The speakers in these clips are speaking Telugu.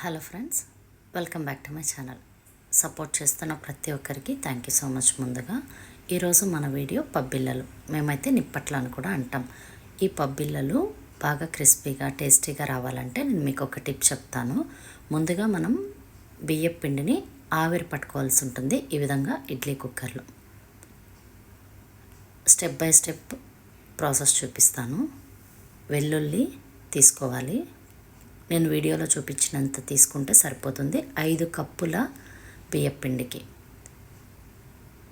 Hello friends welcome back to my channel. Support చేస్తున్న ప్రతి ఒక్కరికి థ్యాంక్ యూ సో మచ్ ముందుగా. ఈరోజు మన వీడియో పబ్బిళ్ళలు. మేమైతే నిప్పట్లు అని కూడా అంటాం. ఈ పబ్బిళ్ళలు బాగా క్రిస్పీగా టేస్టీగా రావాలంటే నేను మీకు ఒక టిప్ చెప్తాను. ముందుగా మనం బియ్యం పిండిని ఆవిరి పట్టుకోవాల్సి ఉంటుంది. ఈ విధంగా ఇడ్లీ కుక్కర్లో. స్టెప్ బై స్టెప్ ప్రాసెస్ చూపిస్తాను. వెల్లుల్లి తీసుకోవాలి. నేను వీడియోలో చూపించినంత తీసుకుంటే సరిపోతుంది. ఐదు కప్పుల బియ్యపిండికి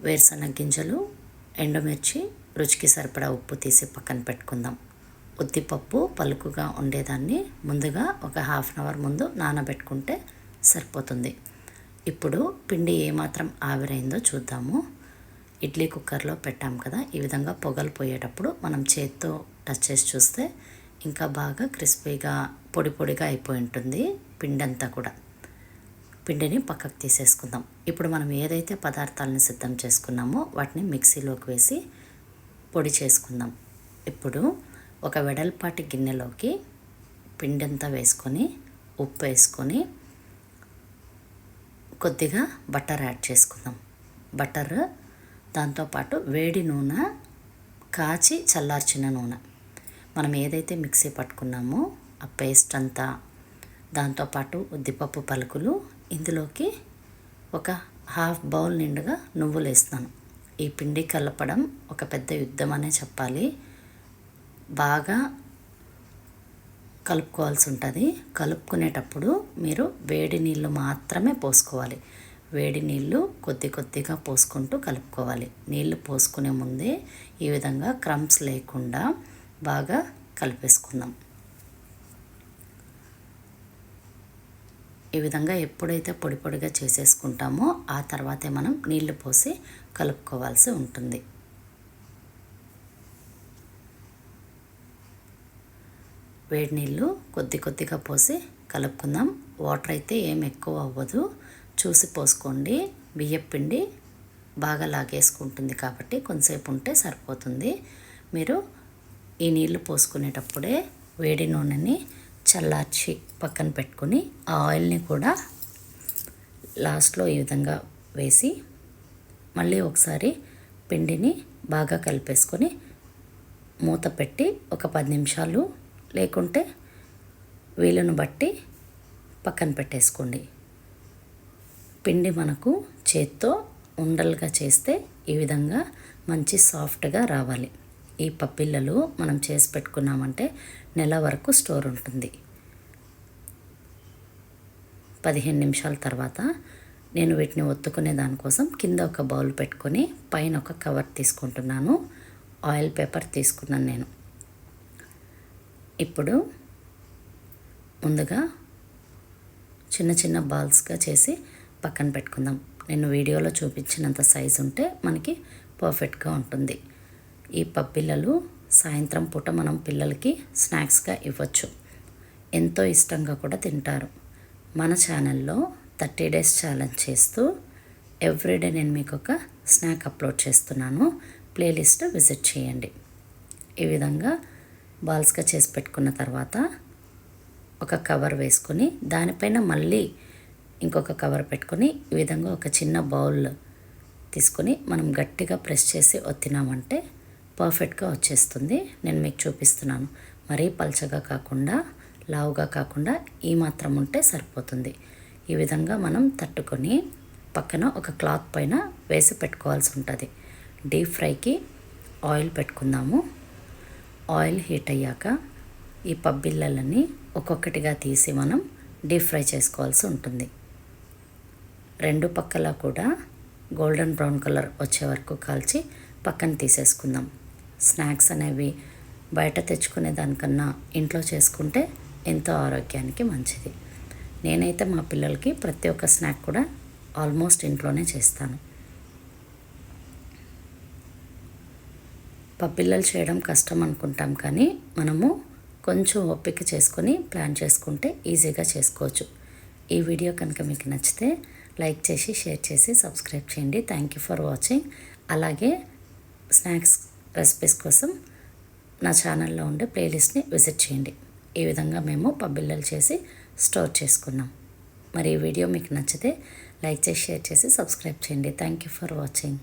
వేరుశనగ గింజలు ఎండుమిర్చి రుచికి సరిపడా ఉప్పు తీసి పక్కన పెట్టుకుందాం. ఉద్దిపప్పు పలుకుగా ఉండేదాన్ని ముందుగా ఒక హాఫ్ అన్ అవర్ ముందు నానబెట్టుకుంటే సరిపోతుంది. ఇప్పుడు పిండి ఏమాత్రం ఆవిరైందో చూద్దాము. ఇడ్లీ కుక్కర్లో పెట్టాం కదా ఈ విధంగా పొగలు పోయేటప్పుడు మనం చేత్తో టచ్ చేసి చూస్తే ఇంకా బాగా క్రిస్పీగా పొడి పొడిగా అయిపోయి ఉంటుంది పిండి అంతా కూడా. పిండిని పక్కకు తీసేసుకుందాం. ఇప్పుడు మనం ఏదైతే పదార్థాలను సిద్ధం చేసుకున్నామో వాటిని మిక్సీలోకి వేసి పొడి చేసుకుందాం. ఇప్పుడు ఒక వెడల్పాటి గిన్నెలోకి పిండి అంతా వేసుకొని ఉప్పు వేసుకొని కొద్దిగా బటర్ యాడ్ చేసుకుందాం. బటర్ దాంతోపాటు వేడి నూనె కాచి చల్లార్చిన నూనె. మనం ఏదైతే మిక్సీ పట్టుకున్నామో ఆ పేస్ట్ అంతా దాంతోపాటు ఉద్దిపప్పు పలుకులు ఇందులోకి ఒక హాఫ్ బౌల్ నిండుగా నువ్వులు వేస్తాను ఈ పిండి కలపడం ఒక పెద్ద యుద్ధం అనే చెప్పాలి. బాగా కలుపుకోవాల్సి ఉంటుంది. కలుపుకునేటప్పుడు మీరు వేడి నీళ్ళు మాత్రమే పోసుకోవాలి. వేడి నీళ్ళు కొద్ది కొద్దిగా పోసుకుంటూ కలుపుకోవాలి. నీళ్ళు పోసుకునే ముందే ఈ విధంగా క్రమ్స్ లేకుండా బాగా కలిపేసుకుందాం. ఈ విధంగా ఎప్పుడైతే పొడి పొడిగా చేసేసుకుంటామో ఆ తర్వాతే మనం నీళ్ళు పోసి కలుపుకోవాల్సి ఉంటుంది. వేడి నీళ్ళు కొద్ది కొద్దిగా పోసి కలుపుకుందాం. వాటర్ అయితే ఏం ఎక్కువ అవ్వదు. చూసి పోసుకోండి. బియ్యపిండి బాగా లాగేసుకుంటుంది కాబట్టి కొంతసేపు ఉంటే సరిపోతుంది. మీరు ఈ నీళ్ళు పోసుకునేటప్పుడే వేడి నూనెని చల్లార్చి పక్కన పెట్టుకొని ఆ ఆయిల్ని కూడా లాస్ట్లో ఈ విధంగా వేసి మళ్ళీ ఒకసారి పిండిని బాగా కలిపేసుకొని మూత పెట్టి ఒక పది నిమిషాలు లేకుంటే వీలును బట్టి పక్కన పెట్టేసుకోండి. పిండి మనకు చేత్తో ఉండలుగా చేస్తే ఈ విధంగా మంచి సాఫ్ట్గా రావాలి. ఈ పప్పిళ్ళలు మనం చేసి పెట్టుకున్నామంటే నెల వరకు స్టోర్ ఉంటుంది. పదిహేను నిమిషాల తర్వాత నేను వీటిని ఒత్తుకునే దానికోసం కింద ఒక బౌల్ పెట్టుకొని పైన ఒక కవర్ తీసుకుంటున్నాను. ఆయిల్ పేపర్ తీసుకున్నాను నేను. ఇప్పుడు ముందుగా చిన్న చిన్న బాల్స్గా చేసి పక్కన పెట్టుకుందాం. నేను వీడియోలో చూపించినంత సైజు ఉంటే మనకి పర్ఫెక్ట్గా ఉంటుంది. ఈ పప్పిల్లలు సాయంత్రం పూట మనం పిల్లలకి స్నాక్స్గా ఇవ్వచ్చు. ఎంతో ఇష్టంగా కూడా తింటారు. మన ఛానల్లో థర్టీ డేస్ ఛాలెంజ్ చేస్తూ ఎవ్రీడే నేను మీకు ఒక స్నాక్ అప్లోడ్ చేస్తున్నాను. ప్లేలిస్ట్ విజిట్ చేయండి. ఈ విధంగా బాల్స్గా చేసి పెట్టుకున్న తర్వాత ఒక కవర్ వేసుకొని దానిపైన మళ్ళీ ఇంకొక కవర్ పెట్టుకొని ఈ విధంగా ఒక చిన్న బౌల్ తీసుకొని మనం గట్టిగా ప్రెస్ చేసి ఒత్తినామంటే పర్ఫెక్ట్గా వచ్చేస్తుంది. నేను మీకు చూపిస్తున్నాను. మరీ పల్చగా కాకుండా లావుగా కాకుండా ఈ మాత్రం ఉంటే సరిపోతుంది. ఈ విధంగా మనం తట్టుకొని పక్కన ఒక క్లాత్ పైన వేసి పెట్టుకోవాల్సి ఉంటుంది. డీప్ ఫ్రైకి ఆయిల్ పెట్టుకుందాము. ఆయిల్ హీట్ అయ్యాక ఈ పబ్బిళ్ళని ఒక్కొక్కటిగా తీసి మనం డీప్ ఫ్రై చేసుకోవాల్సి ఉంటుంది. రెండు పక్కల కూడా గోల్డెన్ బ్రౌన్ కలర్ వచ్చే వరకు కాల్చి పక్కన తీసేసుకుందాం. స్నాక్స్ అనేవి బయట తెచ్చుకునే దానికన్నా ఇంట్లో చేసుకుంటే ఎంతో ఆరోగ్యానికి మంచిది. నేనైతే మా పిల్లలకి ప్రతి ఒక్క స్నాక్ కూడా ఆల్మోస్ట్ ఇంట్లోనే చేస్తాను. పప్పిల్లలు చేయడం కష్టం అనుకుంటాం కానీ మనము కొంచెం ఓపిక చేసుకొని ప్లాన్ చేసుకుంటే ఈజీగా చేసుకోవచ్చు. ఈ వీడియో కనుక మీకు నచ్చితే లైక్ చేసి షేర్ చేసి సబ్స్క్రైబ్ చేయండి. Thank you for watching. అలాగే స్నాక్స్ రెసిపీస్ కోసం నా ఛానల్లో ఉండే ప్లేలిస్ట్ని విజిట్ చేయండి. ఈ విధంగా మేము పబ్బిళ్ళలు చేసి స్టోర్ చేసుకున్నాం. మరి ఈ వీడియో మీకు నచ్చితే లైక్ చేసి షేర్ చేసి సబ్స్క్రైబ్ చేయండి. Thank you for watching